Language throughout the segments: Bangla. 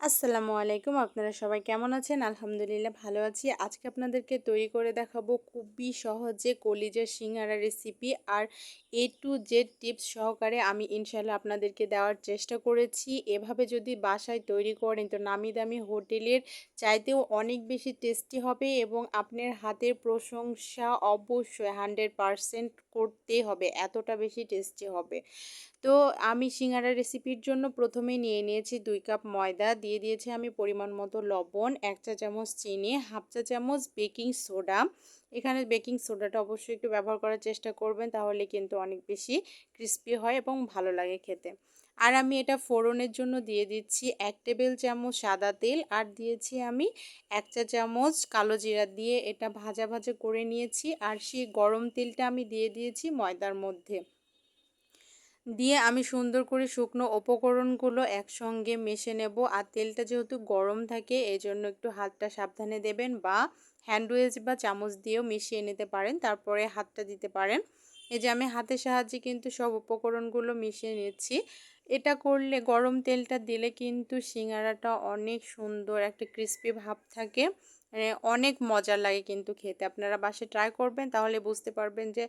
আসসালামু আলাইকুম। আপনারা সবাই কেমন আছেন? আলহামদুলিল্লাহ ভালো আছি। আজকে আপনাদেরকে তৈরি করে দেখাবো খুবই সহজে কলিজার সিঙ্গারা রেসিপি আর এ টু জেড টিপস সহকারে আমি ইনশাল্লাহ আপনাদেরকে দেওয়ার চেষ্টা করেছি। এভাবে যদি বাসায় তৈরি করেন তো নামি দামি হোটেলের চাইতেও অনেক বেশি টেস্টি হবে এবং আপনার হাতের প্রশংসা অবশ্যই হান্ড্রেড পারসেন্ট করতে হবে, এতটা বেশি টেস্টি হবে। তো আমি সিঙ্গারা রেসিপির জন্য প্রথমে নিয়ে নিয়েছি দুই কাপ ময়দা, দিয়ে দিয়েছি আমি পরিমাণ মতো লবণ, এক চা চামচ চিনি, হাফ চা চামচ বেকিং সোডা। এখানে বেকিং সোডাটা অবশ্যই একটু ব্যবহার করার চেষ্টা করবেন, তাহলে কিন্তু অনেক বেশি ক্রিস্পি হয় এবং ভালো লাগে খেতে। আর আমি এটা ফোড়নের জন্য দিয়ে দিচ্ছি এক টেবিল চামচ সাদা তেল, আর দিয়েছি আমি এক চা চামচ কালো জিরা দিয়ে এটা ভাজা ভাজা করে নিয়েছি, আর সেই গরম তেলটা আমি দিয়ে দিয়েছি ময়দার মধ্যে। দিয়ে আমি সুন্দর করে শুকনো উপকরণগুলো একসঙ্গে মেশে নেব। আর তেলটা যেহেতু গরম থাকে এই জন্য একটু হাতটা সাবধানে দেবেন বা হ্যান্ডওয়েজ বা চামচ দিয়েও মিশিয়ে নিতে পারেন, তারপরে হাতটা দিতে পারেন। এই যে আমি হাতের সাহায্যে কিন্তু সব উপকরণগুলো মিশিয়ে নিচ্ছি। এটা করলে গরম তেলটা দিলে কিন্তু সিঙ্গারাটা অনেক সুন্দর, একটা ক্রিস্পি ভাব থাকে। মানে অনেক মজার লাগে কিন্তু খেতে। আপনারা বাসে ট্রাই করবেন তাহলে বুঝতে পারবেন যে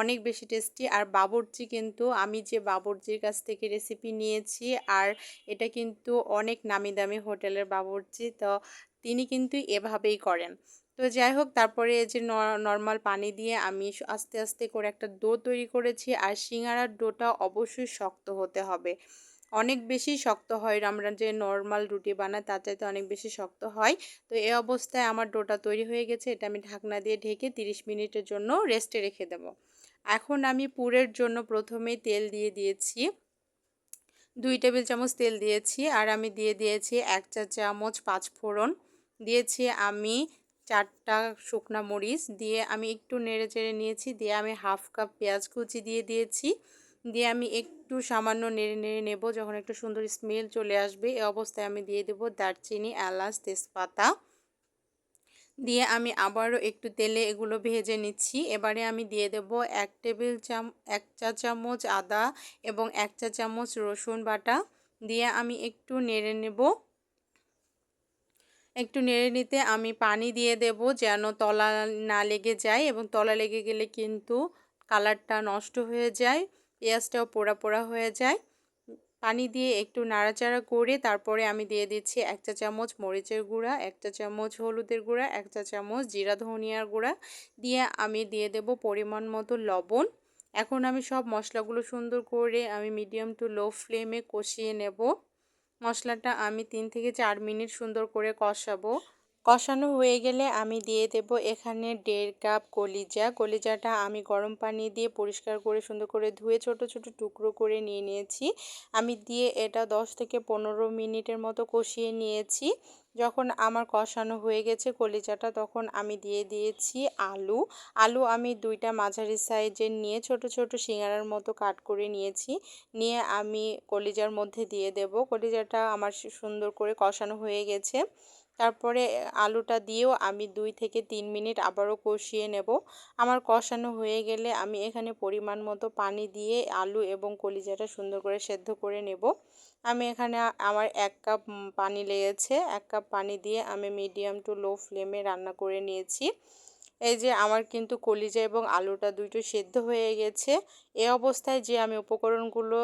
অনেক বেশি টেস্টি আর বাবরচি কিন্তু আমি যে বাবরচির কাছ থেকে রেসিপি নিয়েছি, আর এটা কিন্তু অনেক নামি দামি হোটেলের বাবরচি, তো তিনি কিন্তু এভাবেই করেন। তো যাই হোক, তারপরে যে নর্মাল পানি দিয়ে আমি আস্তে আস্তে করে একটা ডো তৈরি করেছি। আর সিঙ্গারার ডোটা অবশ্যই শক্ত হতে হবে। অনেক বেশি শক্ত হয়। আমরা যে নর্মাল রুটি বানাই, তার চাইতে অনেক বেশি শক্ত হয়। তো এই অবস্থায় আমার ডোটা তৈরি হয়ে গেছে। এটা আমি ঢাকনা দিয়ে ঢেকে 30 মিনিটের জন্য রেস্টে রেখে দেব। এখন আমি পুরের জন্য প্রথমে তেল দিয়ে দিয়েছি। দুই টেবিল চামচ তেল দিয়েছি আর আমি দিয়ে দিয়েছি এক চা চামচ পাঁচ ফোড়ন। দিয়েছি আমি চারটা শুকনা মরিচ দিয়ে আমি একটু নেড়ে চেড়ে নিয়েছি। দিয়ে আমি হাফ কাপ পেঁয়াজ কুচি দিয়ে দিয়েছি। দিয়ে আমি একটু সামান্য নেড়ে নেড়ে নেব, যখন একটু সুন্দর স্মেল চলে আসবে। এ অবস্থায় আমি দিয়ে দেব দারচিনি, এলাচ, তেজপাতা। দিয়ে আমি আবারও একটু তেলে এগুলো ভেজে নিচ্ছি। এবারে আমি দিয়ে দেব এক টেবিল চাম, এক চা চামচ আদা এবং এক চা চামচ রসুন বাটা। দিয়ে আমি একটু নেড়ে নেব। একটু নেড়ে নিতে আমি পানি দিয়ে দেব যেন তলা না লেগে যায় এবং তলা লেগে গেলে কিন্তু কালারটা নষ্ট হয়ে যায়। পেঁয়াজটাও পোড়া পোড়া হয়ে যায়। পানি দিয়ে একটু নাড়াচাড়া করে তারপরে আমি দিয়ে দিচ্ছি এক চা চামচ মরিচের গুঁড়া, এক চা চামচ হলুদের গুঁড়া, এক চা চামচ জিরা ধনিয়ার গুঁড়া। দিয়ে আমি দিয়ে দেব পরিমাণ মতো লবণ। এখন আমি সব মশলাগুলো সুন্দর করে আমি মিডিয়াম টু লো ফ্লেমে কষিয়ে নেব। মশলাটা আমি তিন থেকে চার মিনিট সুন্দর করে কষাবো। কষানো হয়ে গেলে আমি দিয়ে দেব এখানে দেড় কাপ কলিজা। কলিজাটা আমি গরম পানি দিয়ে পরিষ্কার করে সুন্দর করে ধুয়ে ছোট ছোট টুকরো করে নিয়ে নিয়েছি। আমি দিয়ে এটা 10 থেকে পনেরো মিনিটের মতো কষিয়ে নিয়েছি। যখন আমার কষানো হয়ে গেছে কলিজাটা, তখন আমি দিয়ে দিয়েছি আলু। আলু আমি দুইটা মাঝারি সাইজের নিয়ে ছোট ছোট সিঙ্গারার মতো কাট করে নিয়েছি। নিয়ে আমি কলিজার মধ্যে দিয়ে দেব। কলিজাটা আমার সুন্দর করে কষানো হয়ে গেছে। তারপরে আলুটা দিয়েও আমি দুই থেকে তিন মিনিট আবারও কষিয়ে নেব। আমার কষানো হয়ে গেলে আমি এখানে পরিমাণ মতো পানি দিয়ে আলু এবং কলিজাটা সুন্দর করে সেদ্ধ করে নেব। আমি এখানে আমার এক কাপ পানি লেগেছে। এক কাপ পানি দিয়ে আমি মিডিয়াম টু লো ফ্লেমে রান্না করে নিয়েছি। এই যে আমার কিন্তু কলিজা এবং আলুটা দুটো সেদ্ধ হয়ে গেছে। এ অবস্থায় যে আমি উপকরণগুলো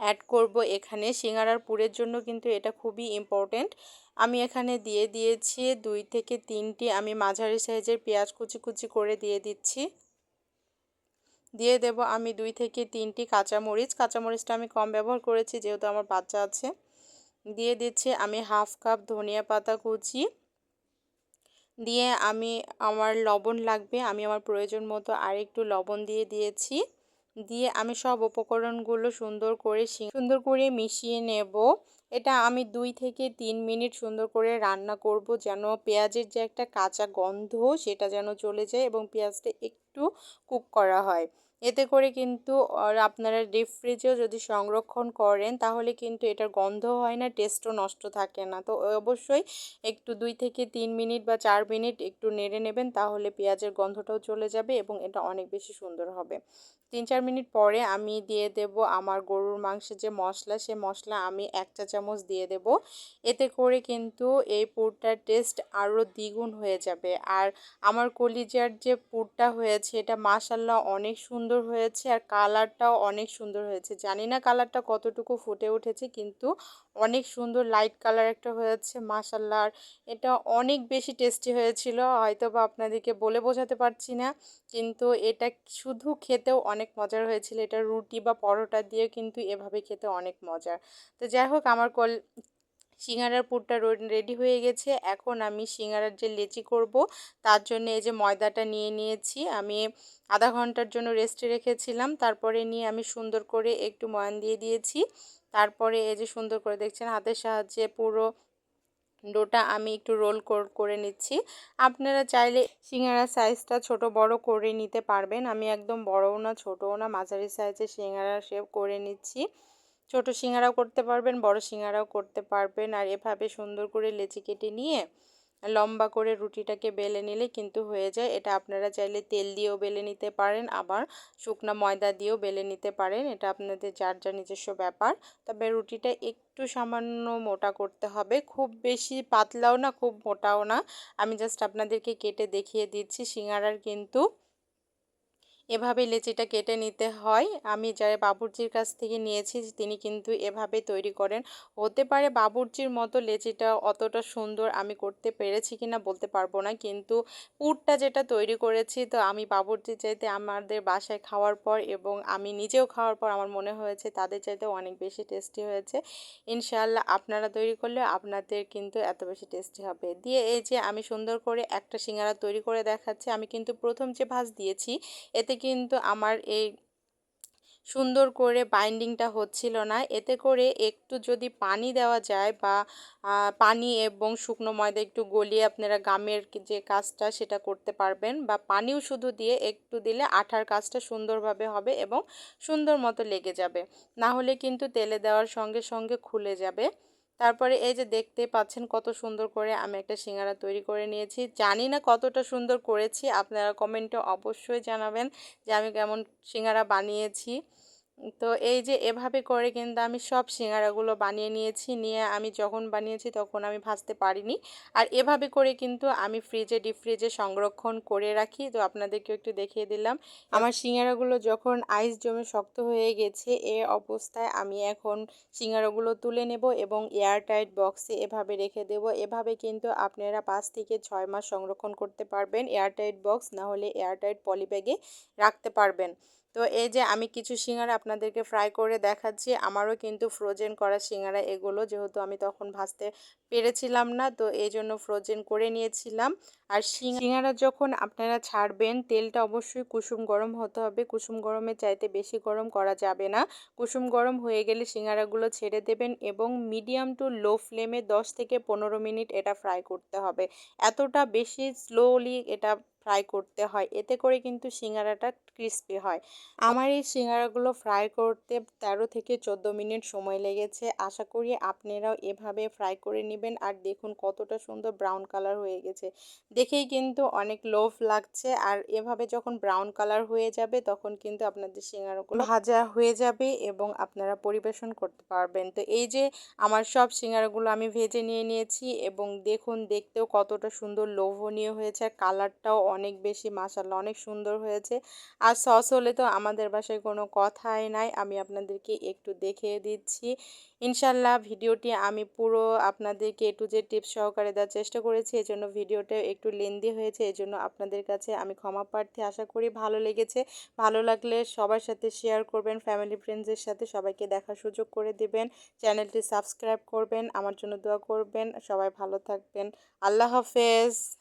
অ্যাড করব এখানে সিঙ্গারার পুরের জন্য কিন্তু এটা খুবই ইম্পর্টেন্ট আমি এখানে দিয়ে দিয়েছি দুই থেকে তিনটি, আমি মাঝারি সাইজের পেঁয়াজ কুচি কুচি করে দিয়ে দিচ্ছি। দিয়ে দেব আমি দুই থেকে তিনটি কাঁচামরিচ। কাঁচামরিচটা আমি কম ব্যবহার করেছি, যেহেতু আমার বাচ্চা আছে। দিয়ে দিচ্ছি আমি হাফ কাপ ধনিয়া পাতা কুচি। দিয়ে আমি আমার লবণ লাগবে, আমি আমার প্রয়োজন মতো আর একটু লবণ দিয়ে দিয়েছি। দিয়ে আমি সব উপকরণগুলো সুন্দর করে সুন্দর করে মিশিয়ে নেব। এটা আমি দুই থেকে তিন মিনিট সুন্দর করে রান্না করব যেন পেঁয়াজের যে একটা কাঁচা গন্ধ সেটা যেন চলে যায় এবং পেঁয়াজটা একটু কুক করা হয়। এতে করে কিন্তু আপনারা ডিপ ফ্রিজেও যদি সংরক্ষণ করেন তাহলে কিন্তু এটার গন্ধ হয় না, টেস্টও নষ্ট থাকে না। তো অবশ্যই একটু দুই থেকে তিন মিনিট বা চার মিনিট একটু নেড়ে নেবেন তাহলে পেঁয়াজের গন্ধটাও চলে যাবে এবং এটা অনেক বেশি সুন্দর হবে। তিন চার মিনিট পরে আমি দিয়ে দেব আমার গরুর মাংসের যে মশলা, সে মশলা আমি এক চা চামচ দিয়ে দেব। এতে করে কিন্তু এই পুরটার টেস্ট আরও দ্বিগুণ হয়ে যাবে। আর আমার কলিজার যে পুরটা হয়েছে, এটা মাসাল্লাহ অনেক সুন্দর হয়েছে আর কালারটাও অনেক সুন্দর হয়েছে। জানি না কালারটা কতটুকু ফুটে উঠেছে, কিন্তু অনেক সুন্দর লাইট কালার একটা হয়েছে মাসাল্লাহ আর এটা অনেক বেশি টেস্টি হয়েছিল হয়তো বা আপনাদেরকে বলে বোঝাতে পারছি না, কিন্তু এটা শুধু খেতেও অনেক মজার হয়েছিল। এটা রুটি বা পরোটা দিয়ে কিন্তু এভাবে খেতে অনেক মজার। তো যাই হোক, আমার কল সিঙ্গারার পুরটা রেডি হয়ে গেছে। এখন আমি সিঙ্গারার যে লেচি করব, তার জন্য এই যে ময়দাটা নিয়ে নিয়েছি। আমি আধা ঘণ্টার জন্য রেস্টে রেখেছিলাম। তারপরে নিয়ে আমি সুন্দর করে একটু ময়ান দিয়ে দিয়েছি। তারপরে এই যে সুন্দর করে দেখছেন হাতের সাহায্যে পুরো ডোটা আমি একটু রোল করে নিচ্ছি। আপনারা চাইলে সিঙ্গারা সাইজটা ছোট বড় করে নিতে পারবেন। আমি একদম বড়ও না, ছোটও না, মাঝারি সাইজে সিঙ্গারা শেপ করে নিচ্ছি। ছোট সিঙ্গারাও করতে পারবেন, বড় সিঙ্গারাও করতে পারবেন। আর এভাবে সুন্দর করে লেচি কেটে নিয়ে লম্বা করে রুটিটাকে বেলে নিলে কিন্তু হয়ে যায়। এটা আপনারা চাইলে তেল দিয়েও বেলে নিতে পারেন, আবার শুকনা ময়দা দিয়েও বেলে নিতে পারেন। এটা আপনাদের যার যার নিজস্ব ব্যাপার। তবে রুটিটা একটু সামান্য মোটা করতে হবে। খুব বেশি পাতলাও না, খুব মোটাও না। আমি জাস্ট আপনাদেরকে কেটে দেখিয়ে দিচ্ছি। সিঙ্গারার কিন্তু এভাবে লেচিটা কেটে নিতে হয়। আমি যারা বাবুর্চির কাছ থেকে নিয়েছি, তিনি কিন্তু এভাবে তৈরি করেন। হতে পারে বাবুর্চির মতো লেচিটা অতটা সুন্দর আমি করতে পেরেছি কিনা বলতে পারব না, কিন্তু পুরটা যেটা তৈরি করেছি, তো আমি বাবুর্চির চাইতে আমাদের বাসায় খাওয়ার পর এবং আমি নিজেও খাওয়ার পর আমার মনে হয়েছে তাদের চাইতে অনেক বেশি টেস্টি হয়েছে। ইনশাআল্লাহ আপনারা তৈরি করলে আপনাদের কিন্তু এত বেশি টেস্টি হবে। দিয়ে এই যে আমি সুন্দর করে একটা সিঙ্গারা তৈরি করে দেখাচ্ছি, আমি কিন্তু প্রথম যে ভাজ দিয়েছি, এতে কিন্তু আমার এই সুন্দর করে বাইন্ডিংটা হচ্ছিল না। এতে করে একটু যদি পানি দেওয়া যায় বা পানি এবং শুকনো ময়দা একটু গলিয়ে আপনারা গামের যে কাজটা সেটা করতে পারবেন বা পানিও শুধু দিয়ে একটু দিলে আঠার কাজটা সুন্দরভাবে হবে এবং সুন্দর মতো লেগে যাবে। না হলে কিন্তু তেলে দেওয়ার সঙ্গে সঙ্গে খুলে যাবে। তারপরে এই যে দেখতে পাচ্ছেন কত সুন্দর করে আমি একটা সিঙ্গারা তৈরি করে নিয়েছি। জানি না কতটা সুন্দর করেছি, আপনারা কমেন্টে অবশ্যই জানাবেন যে আমি কেমন সিঙ্গারা বানিয়েছি। তো এই যে এভাবে করে কিন্তু আমি সব সিঙ্গারাগুলো বানিয়ে নিয়েছি। নিয়ে আমি যখন বানিয়েছি তখন আমি ভাজতে পারিনি। আর এভাবে করে কিন্তু আমি ফ্রিজে ডিপ ফ্রিজে সংরক্ষণ করে রাখি। তো আপনাদেরকেও একটু দেখিয়ে দিলাম। আমার সিঙ্গারাগুলো যখন আইস জমে শক্ত হয়ে গেছে, এ অবস্থায় আমি এখন সিঙ্গারাগুলো তুলে নেব এবং এয়ারটাইট বক্সে এভাবে রেখে দেব। এভাবে কিন্তু আপনারা পাঁচ থেকে ছয় মাস সংরক্ষণ করতে পারবেন। এয়ারটাইট বক্স না হলে এয়ারটাইট পলিব্যাগে রাখতে পারবেন। তো এই যে আমি কিছু সিঙ্গারা আপনাদেরকে ফ্রাই করে দেখাচ্ছি, আমারও কিন্তু ফ্রোজেন করা সিঙ্গারা এগুলো, যেহেতু আমি তখন ভাজতে পেরেছিলাম না, তো এই জন্য ফ্রোজেন করে নিয়েছিলাম। আর সিঙ্গারা যখন আপনারা ছাড়বেন, তেলটা অবশ্যই কুসুম গরম হতে হবে। কুসুম গরমের চাইতে বেশি গরম করা যাবে না। কুসুম গরম হয়ে গেলে সিঙ্গারাগুলো ছেড়ে দেবেন এবং মিডিয়াম টু লো ফ্লেমে 10 থেকে পনেরো মিনিট এটা ফ্রাই করতে হবে। এতটা বেশি স্লোলি এটা ফ্রাই করতে হয়। এতে করে কিন্তু সিঙ্গারাটা ক্রিস্পি হয়। আমার এই সিঙ্গারাগুলো ফ্রাই করতে ১৩ থেকে ১৪ মিনিট সময় লেগেছে। আশা করি আপনারাও এভাবে ফ্রাই করে নেবেন। আর দেখুন কতটা সুন্দর ব্রাউন কালার হয়ে গেছে। দেখেই কিন্তু অনেক লোভ লাগছে। আর এভাবে যখন ব্রাউন কালার হয়ে যাবে, তখন কিন্তু আপনাদের সিঙ্গারাগুলো ভাজা হয়ে যাবে এবং আপনারা পরিবেশন করতে পারবেন। তো এই যে আমার সব সিঙ্গারাগুলো আমি ভেজে নিয়ে নিয়েছি এবং দেখুন, দেখতেও কতটা সুন্দর লোভনীয় হয়েছে। আর কালারটাও অনেক বেশি মাসাল্লাহ অনেক সুন্দর হয়েছে। আর সস হলে তো আমাদের বাসায় কোনো কথাই নাই। আমি আপনাদেরকে একটু দেখিয়ে দিচ্ছি। ইনশাল্লাহ ভিডিওটি আমি পুরো আপনাদেরকে টু জেড টিপস সহকারে দেওয়ার চেষ্টা করেছি। এজন্য ভিডিওটা একটু লেন্দি হয়েছে। এজন্য আপনাদের কাছে আমি ক্ষমা প্রার্থী আশা করি ভালো লেগেছে। ভালো লাগলে সবার সাথে শেয়ার করবেন ফ্যামিলি ফ্রেন্ডসের সাথে সবাইকে দেখার সুযোগ করে দেবেন। চ্যানেলটি সাবস্ক্রাইব করবেন। আমার জন্য দোয়া করবেন। সবাই ভালো থাকবেন। আল্লাহ হাফেজ।